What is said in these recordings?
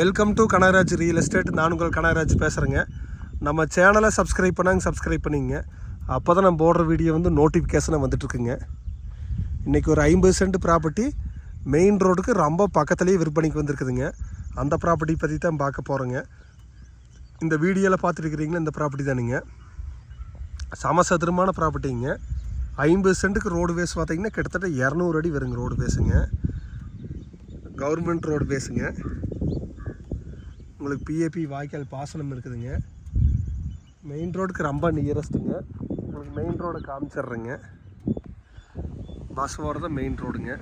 Welcome to Kanagaraj real estate நான் உங்கள் கனகராஜ் பேசுகிறேங்க நம்ம சேனலை சப்ஸ்கிரைப் பண்ணாங்க சப்ஸ்கிரைப் பண்ணிங்க. அப்போ தான் நம்ம போடுற வீடியோ வந்து நோட்டிஃபிகேஷனாக வந்துட்டுருக்குங்க. இன்றைக்கி ஒரு ஐம்பது சென்ட் ப்ராப்பர்ட்டி மெயின் ரோடுக்கு ரொம்ப பக்கத்துலேயே விற்பனைக்கு வந்திருக்குதுங்க. அந்த ப்ராப்பர்ட்டி பற்றி தான் பார்க்க போகிறோங்க இந்த வீடியோவில் பார்த்துருக்கிறீங்களா இந்த ப்ராப்பர்ட்டி தானுங்க. சமசதுரமான ப்ராப்பர்ட்டிங்க ஐம்பது சென்ட்டுக்கு ரோடு பேஸ் பார்த்திங்கன்னா கிட்டத்தட்ட இரநூறு அடி வருங்க ரோடு பேஸுங்க கவர்மெண்ட் ரோடு பேஸுங்க உங்களுக்கு பிஏபி வாய்க்கால் பாசனம் இருக்குதுங்க. மெயின் ரோடுக்கு ரொம்ப நியரஸ்ட்டுங்க உங்களுக்கு மெயின் ரோடை காமிச்சிட்றேங்க. பஸ் ஓடுறது மெயின் ரோடுங்க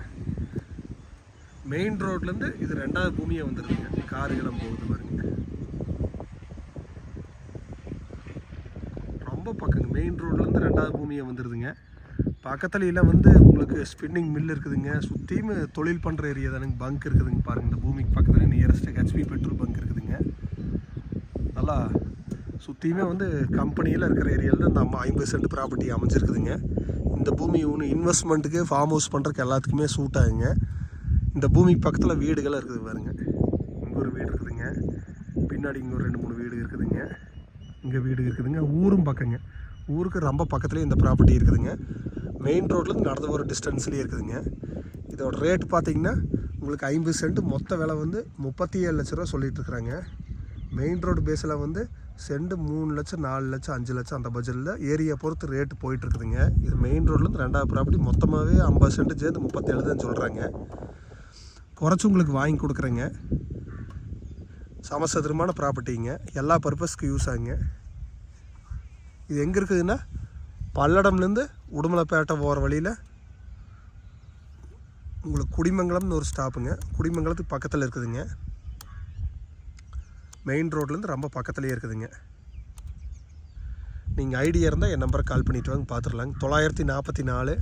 மெயின் ரோட்லேருந்து இது ரெண்டாவது பூமியை வந்துடுதுங்க காருகளும் போகுது பாருங்க. ரொம்ப பக்கங்க. மெயின் ரோட்லேருந்து ரெண்டாவது பூமியை வந்துடுதுங்க பக்கத்துலையெல்லாம் வந்து உங்களுக்கு ஸ்பின்னிங் மில் இருக்குதுங்க. சுற்றியும் தொழில் பண்ணுற ஏரியா தானுங்க. பங்க் இருக்குதுங்க பாருங்கள் இந்த பூமிக்கு பக்கத்தில் நியரஸ்ட்டு ஹெச்பி பெட்ரோல் பங்க் ஃபுல்லாக சுற்றியுமே வந்து கம்பெனியில் இருக்கிற ஏரியாவில் இந்த அம்மா ஐம்பது சென்ட் ப்ராப்பர்ட்டி அமைஞ்சிருக்குதுங்க. இந்த பூமி ஒன்று இன்வெஸ்ட்மெண்ட்டுக்கு ஃபார்ம் ஹவுஸ் பண்ணுறதுக்கு எல்லாத்துக்குமே சூட் ஆகுங்க. இந்த பூமிக்கு பக்கத்தில் வீடுகள் இருக்குது பாருங்க. இங்கே ஒரு வீடு இருக்குதுங்க. பின்னாடி இங்கே ஒரு ரெண்டு மூணு வீடு இருக்குதுங்க. இங்கே வீடு இருக்குதுங்க. ஊரும் பக்கங்க. ஊருக்கு ரொம்ப பக்கத்துலேயே இந்த ப்ராப்பர்ட்டி இருக்குதுங்க. மெயின் ரோட்லேருந்து நடந்து போகிற டிஸ்டன்ஸ்லேயே இருக்குதுங்க. இதோட ரேட் பார்த்தீங்கன்னா உங்களுக்கு ஐம்பது சென்ட் மொத்த விலை வந்து முப்பத்தி ஏழு லட்ச ரூபா சொல்லிகிட்டு இருக்கிறாங்க. மெயின் ரோடு பேஸில் வந்து செண்டு மூணு லட்சம் நாலு லட்சம் அஞ்சு லட்சம் அந்த பட்ஜெட்டில் ஏரியா பொறுத்து ரேட்டு போயிட்டு இருக்குதுங்க. இது மெயின் ரோட்லேருந்து ரெண்டாவது ப்ராப்பர்ட்டி மொத்தமாகவே ஐம்பது சென்ட் சேர்ந்து முப்பத்தேழுதுன்னு சொல்கிறாங்க குறைச்சி உங்களுக்கு வாங்கி கொடுக்குறேங்க. சமசதுரமான ப்ராப்பர்ட்டிங்க எல்லா பர்பஸ்க்கு யூஸ் ஆகுங்க. இது எங்கே இருக்குதுன்னா பல்லடம்லேருந்து உடுமலைப்பேட்டை போகிற வழியில் உங்களுக்கு குடிமங்கலம்னு ஒரு ஸ்டாப்புங்க குடிமங்கலத்துக்கு பக்கத்தில் இருக்குதுங்க. மெயின் ரோட்லேருந்து ரொம்ப பக்கத்துலேயே இருக்குதுங்க. நீங்கள் ஐடியா இருந்தால் என் நம்பரை கால் பண்ணிட்டு வாங்க பார்த்துடலாங்க தொள்ளாயிரத்தி நாற்பத்தி நாலு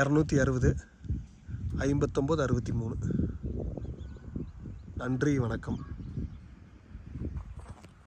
இரநூத்தி அறுபது ஐம்பத்தொம்போது அறுபத்தி மூணு. நன்றி வணக்கம்.